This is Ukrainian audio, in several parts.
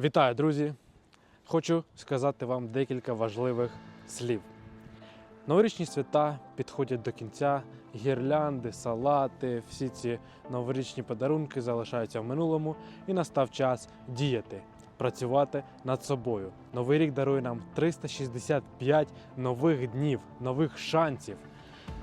Вітаю, друзі! Хочу сказати вам декілька важливих слів. Новорічні свята підходять до кінця, гірлянди, салати, всі ці новорічні подарунки залишаються в минулому, і настав час діяти, працювати над собою. Новий рік дарує нам 365 нових днів, нових шансів.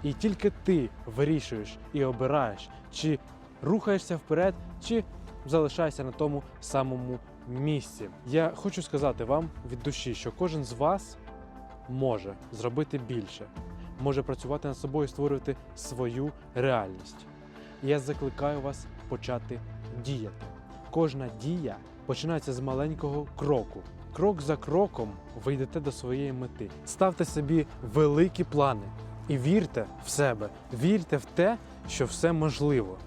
І тільки ти вирішуєш і обираєш, чи рухаєшся вперед, чи залишаєшся на тому самому місці. Я хочу сказати вам від душі, що кожен з вас може зробити більше, може працювати над собою, створювати свою реальність. Я закликаю вас почати діяти. Кожна дія починається з маленького кроку. Крок за кроком ви йдете до своєї мети. Ставте собі великі плани і вірте в себе, вірте в те, що все можливо.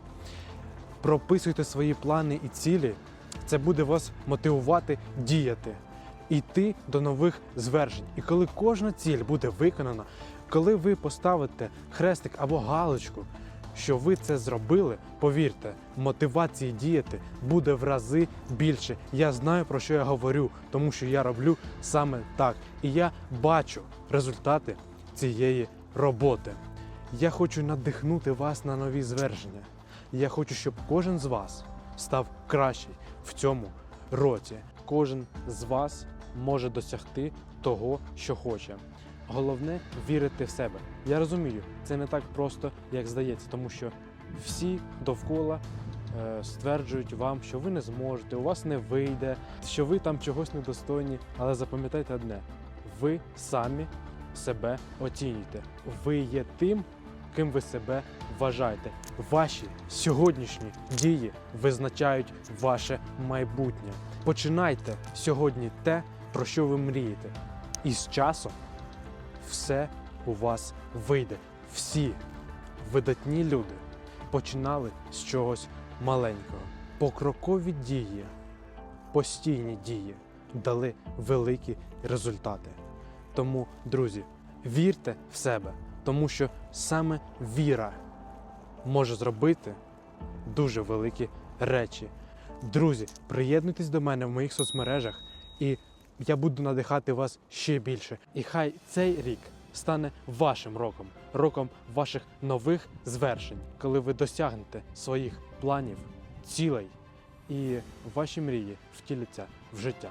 Прописуйте свої плани і цілі. Це буде вас мотивувати діяти, йти до нових звершень. І коли кожна ціль буде виконана, коли ви поставите хрестик або галочку, що ви це зробили, повірте, мотивації діяти буде в рази більше. Я знаю про що я говорю, тому що я роблю саме так. І я бачу результати цієї роботи. Я хочу надихнути вас на нові звершення. Я хочу, щоб кожен з вас став кращий в цьому році. Кожен з вас може досягти того, що хоче. Головне вірити в себе. Я розумію, це не так просто, як здається, тому що всі довкола е, стверджують вам, що ви не зможете, у вас не вийде, що ви там чогось недостойні. Але запам'ятайте одне: ви самі себе оцінюєте. Ви є тим, ким ви себе вважаєте. Ваші сьогоднішні дії визначають ваше майбутнє. Починайте сьогодні те, про що ви мрієте. І з часом все у вас вийде. Всі видатні люди починали з чогось маленького. Покрокові дії, постійні дії дали великі результати. Тому, друзі, вірте в себе, тому що саме віра може зробити дуже великі речі. Друзі, приєднуйтесь до мене в моїх соцмережах, і я буду надихати вас ще більше. І хай цей рік стане вашим роком, роком ваших нових звершень, коли ви досягнете своїх планів, цілей, і ваші мрії втіляться в життя.